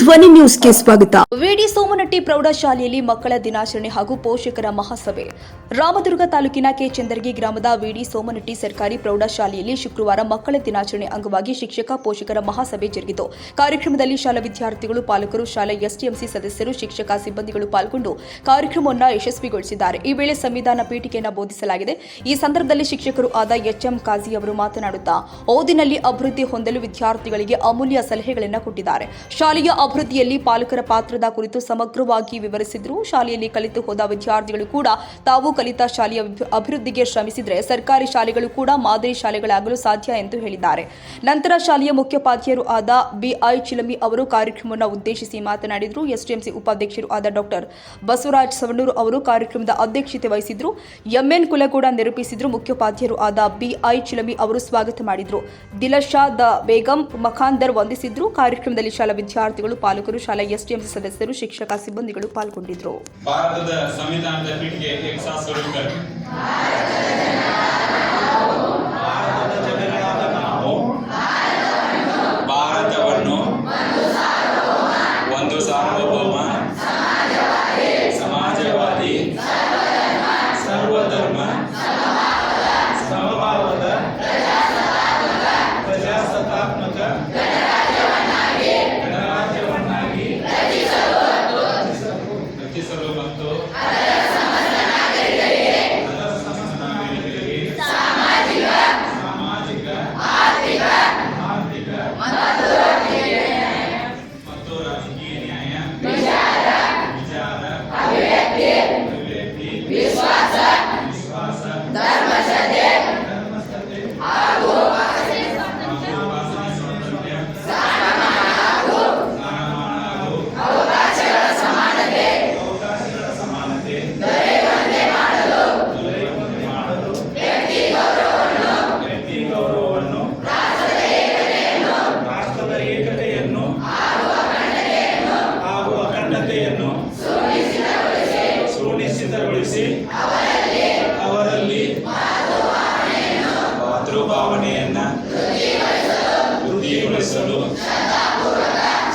ಧ್ವನಿ ನ್ಯೂಸ್ಗೆ ಸ್ವಾಗತ. ವಿಡಿ ಸೋಮನಟ್ಟಿ ಪ್ರೌಢಶಾಲೆಯಲ್ಲಿ ಮಕ್ಕಳ ದಿನಾಚರಣೆ ಹಾಗೂ ಪೋಷಕರ ಮಹಾಸಭೆ. ರಾಮದುರ್ಗ ತಾಲೂಕಿನ ಕೆ. ಚಂದರ್ಗಿ ಗ್ರಾಮದ ವಿಡಿ ಸೋಮನಟ್ಟಿ ಸರ್ಕಾರಿ ಪ್ರೌಢಶಾಲೆಯಲ್ಲಿ ಶುಕ್ರವಾರ ಮಕ್ಕಳ ದಿನಾಚರಣೆ ಅಂಗವಾಗಿ ಶಿಕ್ಷಕ, ಪೋಷಕರ ಮಹಾಸಭೆ ಜರುಗಿತು. ಕಾರ್ಯಕ್ರಮದಲ್ಲಿ ಶಾಲಾ ವಿದ್ಯಾರ್ಥಿಗಳು, ಪಾಲಕರು, ಶಾಲೆ ಎಸ್ಟಿಎಂಸಿ ಸದಸ್ಯರು, ಶಿಕ್ಷಕ ಸಿಬ್ಬಂದಿಗಳು ಪಾಲ್ಗೊಂಡು ಕಾರ್ಯಕ್ರಮವನ್ನು ಯಶಸ್ವಿಗೊಳಿಸಿದ್ದಾರೆ. ಈ ವೇಳೆ ಸಂವಿಧಾನ ಪೀಠಿಕೆಯನ್ನು ಬೋಧಿಸಲಾಗಿದೆ. ಈ ಸಂದರ್ಭದಲ್ಲಿ ಶಿಕ್ಷಕರು ಆದ ಎಚ್ಎಂ ಕಾಜಿ ಅವರು ಮಾತನಾಡುತ್ತಾ, ಓದಿನಲ್ಲಿ ಅಭಿವೃದ್ಧಿ ಹೊಂದಲು ವಿದ್ಯಾರ್ಥಿಗಳಿಗೆ ಅಮೂಲ್ಯ ಸಲಹೆಗಳನ್ನು ಕೊಟ್ಟಿದ್ದಾರೆ. ಶಾಲೆಯ ಅಭಿವೃದ್ಧಿಯಲ್ಲಿ ಪಾಲಕರ ಪಾತ್ರದ ಕುರಿತು ಸಮಗ್ರವಾಗಿ ವಿವರಿಸಿದ್ರು. ಶಾಲೆಯಲ್ಲಿ ಕಲಿತು ಹೋದ ವಿದ್ಯಾರ್ಥಿಗಳು ಕೂಡ ತಾವು ಕಲಿತ ಶಾಲೆಯ ಅಭಿ- ಅಭಿವೃದ್ಧಿಗೆ ಶ್ರಮಿಸಿದರೆ ಸರ್ಕಾರಿ ಶಾಲೆಗಳು ಕೂಡ ಮಾದರಿ ಶಾಲೆಗಳಾಗಲು ಸಾಧ್ಯ ಎಂದು ಹೇಳಿದ್ದಾರೆ. ನಂತರ ಶಾಲೆಯ ಮುಖ್ಯೋಪಾಧ್ಯಾಯರು ಆದ ಬಿಐ ಚಿಲಮಿ ಅವರು ಕಾರ್ಯಕ್ರಮವನ್ನು ಉದ್ದೇಶಿಸಿ ಮಾತನಾಡಿದರು. ಎಸ್ಡಿಎಂಸಿ ಉಪಾಧ್ಯಕ್ಷರು ಆದ ಡಾಕ್ಟರ್ ಬಸವರಾಜ್ ಸವಣೂರು ಅವರು ಕಾರ್ಯಕ್ರಮದ ಅಧ್ಯಕ್ಷತೆ ವಹಿಸಿದ್ರು. ಎಂಎನ್ ಕುಲಗೌಡ ನಿರೂಪಿಸಿದ್ರು ಮುಖ್ಯೋಪಾಧ್ಯಾಯರು ಆದ ಬಿಐ ಚಿಲಮಿ ಅವರು ಸ್ವಾಗತ ಮಾಡಿದ್ರು. ದಿಲಶಾ ದ ಬೇಗಂ ಮಖಾಂದರ್ ವಂದಿಸಿದ್ರು. ಕಾರ್ಯಕ್ರಮದಲ್ಲಿ ಶಾಲಾ ವಿದ್ಯಾರ್ಥಿಗಳು ಪಾಲಕರು ಶಾಲಾ ಎಸ್ಟಿಎಂಸಿ ಸದಸ್ಯರು ಶಿಕ್ಷಕ ಸಿಬ್ಬಂದಿಗಳು ಪಾಲ್ಗೊಂಡಿದ್ದರು. ಭಾರತದ ಸಂವಿಧಾನದ ಪೀಠಿಗೆ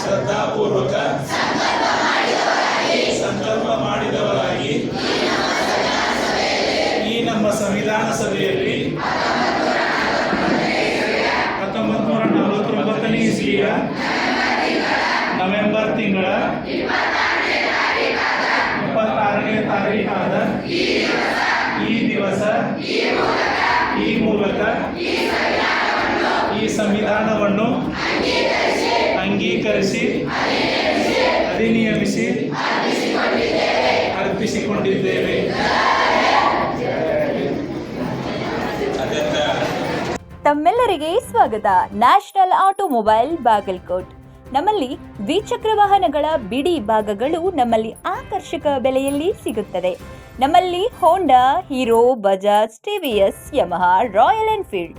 ಶ್ರದ್ಧಾಪೂರ್ವಕ ಸಂಕಲ್ಪ ಮಾಡಿದವರಾಗಿ ಈ ನಮ್ಮ ಸಂವಿಧಾನ ಸಭೆಯಲ್ಲಿ ಹತ್ತೊಂಬತ್ತು ನೂರ ನಲವತ್ತೊಂಬತ್ತನೇ ಇಸ್ವಿಯ ನವೆಂಬರ್ ತಿಂಗಳ ಇಪ್ಪತ್ತಾರನೇ ತಾರೀಕಾದ ಈ ದಿವಸ ಈ ಮೂಲಕ ಈ ಸಂವಿಧಾನವನ್ನು ಅಂಗೀಕರಿಸಿ, ಅಧಿನಿಯಮಿಸಿ, ಅರ್ಪಿಸಿಕೊಂಡಿದ್ದೇವೆ. ತಮ್ಮೆಲ್ಲರಿಗೆ ಸ್ವಾಗತ. National automobile Bagalkot. ನಮ್ಮಲ್ಲಿ ದ್ವಿಚಕ್ರ ವಾಹನಗಳ ಬಿಡಿ ಭಾಗಗಳು ನಮ್ಮಲ್ಲಿ ಆಕರ್ಷಕ ಬೆಲೆಯಲ್ಲಿ ಸಿಗುತ್ತದೆ. ನಮ್ಮಲ್ಲಿ Honda Hero Bajaj TVS Yamaha Royal Enfield